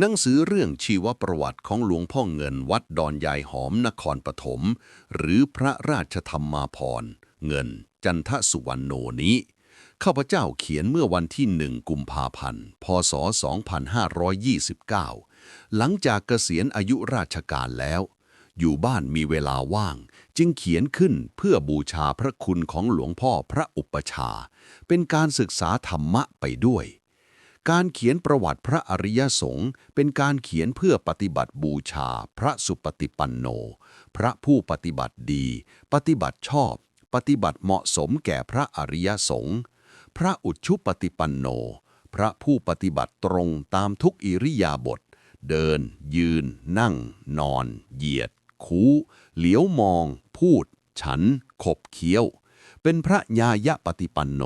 หนังสือเรื่องชีวประวัติของหลวงพ่อเงินวัดดอนยายหอมนครปฐมหรือพระราชธรรมาภรณ์เงิน จันทสุวรรณโนนี้ ข้าพเจ้าเขียนเมื่อวันที่หนึ่งกุมภาพันธ์ พศ 2529 หลังจากเกษียณอายุราชการแล้ว อยู่บ้านมีเวลาว่าง จึงเขียนขึ้นเพื่อบูชาพระคุณของหลวงพ่อพระอุปชา เป็นการศึกษาธรรมะไปด้วย การเขียนประวัติพระอริยสงฆ์เป็นการเขียนเพื่อปฏิบัติบูชา พระสุปฏิปันโน พระผู้ปฏิบัติดี ปฏิบัติชอบ ปฏิบัติเหมาะสมแก่พระอริยสงฆ์พระอุชุปฏิปันโน พระผู้ปฏิบัติตรงตามทุกอิริยาบถเดิน ยืน นั่ง นอน เหยียด คูเหลียวมอง พูด ฉัน ขบเคี้ยว เป็นพระญายะปฏิปันโน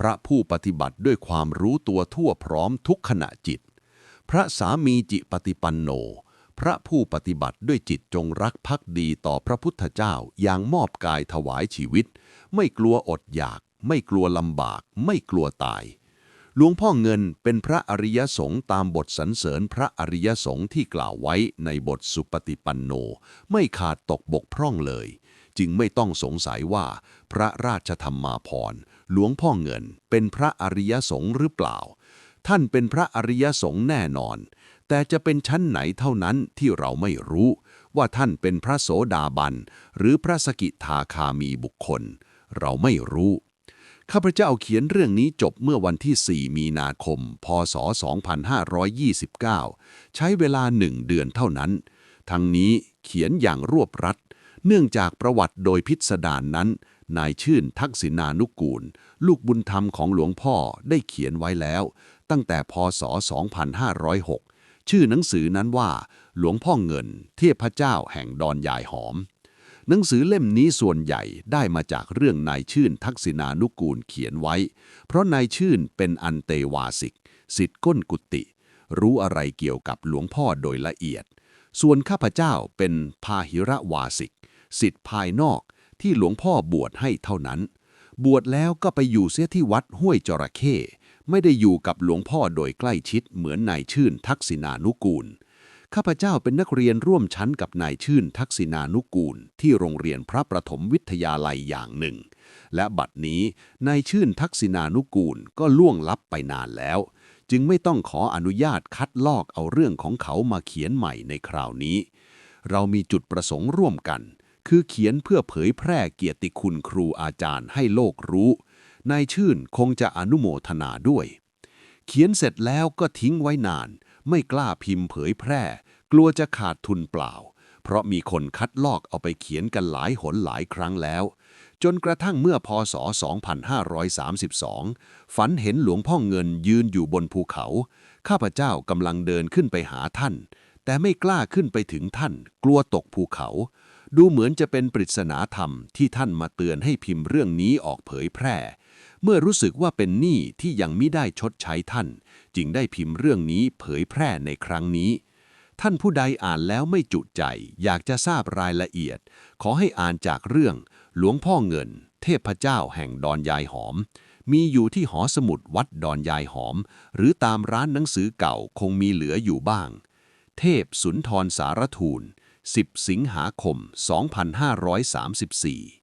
พระผู้ปฏิบัติด้วยความรู้ตัวทั่วพร้อมทุกขณะจิต พระสามีจิปฏิปันโน พระผู้ปฏิบัติด้วยจิตจงรักภักดีต่อพระพุทธเจ้าอย่างมอบกายถวายชีวิต ไม่กลัวอดอยาก ไม่กลัวลำบาก ไม่กลัวตาย หลวงพ่อเงินเป็นพระอริยสงฆ์ตามบทสรรเสริญพระอริยสงฆ์ที่กล่าวไว้ในบทสุปฏิปันโน ไม่ขาดตกบกพร่องเลย จึงไม่ต้องสงสัยว่าพระราชธรรมาภรณ หลวงพ่อเงิน เป็นพระอริยสงฆ์หรือเปล่า ท่านเป็นพระอริยสงฆ์แน่นอน แต่จะเป็นชั้นไหนเท่านั้นที่เราไม่รู้ ว่าท่านเป็นพระโสดาบัน หรือพระสกิทาคามีบุคคล เราไม่รู้ข้าพเจ้าเขียนเรื่องนี้จบเมื่อวันที่ 4 มีนาคม พศ 2529 ใช้เวลาหนึ่งเดือนเท่านั้น ทั้งนี้เขียนอย่างรวบรัด เนื่องจากประวัติโดยพิสดารนนั้น นายชื่นทักษิณานุกูล ลูกบุญธรรมของหลวงพ่อได้เขียนไว้แล้ว ตั้งแต่พศ 2506 ชื่อหนังสือนั้นว่า หลวงพ่อเงิน เทพเจ้าแห่งดอนยายหอม หนังสือเล่มนี้ส่วนใหญ่ได้มาจากเรื่องนายชื่นทักษิณานุกูลเขียนไว้ เพราะนายชื่นเป็นอันเตวาสิกสิทธิ์ก้นกุติ รู้อะไรเกี่ยวกับหลวงพ่อโดยละเอียด ส่วนข้าพเจ้าเป็นพาหิระวาสิกสิทธิ์ภายนอก ที่หลวงพ่อบวชให้เท่านั้น บวชแล้วก็ไปอยู่เสียที่วัดห้วยจระเข้ไม่ได้อยู่กับหลวงพ่อโดยใกล้ชิดเหมือนนายชื่นทักษิณานุกูล ข้าพเจ้าเป็นนักเรียนร่วมชั้นกับนายชื่นทักษิณานุกูล ที่โรงเรียนพระประถมวิทยาลัยอย่างหนึ่ง และบัดนี้นายชื่นทักษิณานุกูลก็ล่วงลับไปนานแล้ว จึงไม่ต้องขออนุญาตคัดลอกเอาเรื่องของเขามาเขียนใหม่ในคราวนี้ เรามีจุดประสงค์ร่วมกัน คือเขียนเพื่อเผยแพร่เกียรติคุณครูอาจารย์ให้โลกรู้ นายชื่นคงจะอนุโมทนาด้วย เขียนเสร็จแล้วก็ทิ้งไว้นาน ไม่กล้าพิมพ์เผยแพร่ กลัวจะขาดทุนเปล่า เพราะมีคนคัดลอกเอาไปเขียนกันหลายหนหลายครั้งแล้ว จนกระทั่งเมื่อพศ 2532 ฝันเห็นหลวงพ่อเงินยืนอยู่บนภูเขา ข้าพเจ้ากำลังเดินขึ้นไปหาท่าน แต่ไม่กล้าขึ้นไปถึงท่าน กลัวตกภูเขา ดูเหมือนจะเป็นปริศนาธรรมที่ท่านมาเตือนให้พิมพ์เรื่องนี้ออกเผยแพร่ เมื่อรู้สึกว่าเป็นหนี้ที่ยังไม่ได้ชดใช้ท่าน จึงได้พิมพ์เรื่องนี้เผยแพร่ในครั้งนี้ ท่านผู้ใดอ่านแล้วไม่จุใจ อยากจะทราบรายละเอียด ขอให้อ่านจากเรื่อง หลวงพ่อเงิน เทพเจ้าแห่งดอนยายหอม มีอยู่ที่หอสมุดวัดดอนยายหอม หรือตามร้านหนังสือเก่าคงมีเหลืออยู่บ้าง เทพสุนทรสารทูล 10 สิงหาคม 2534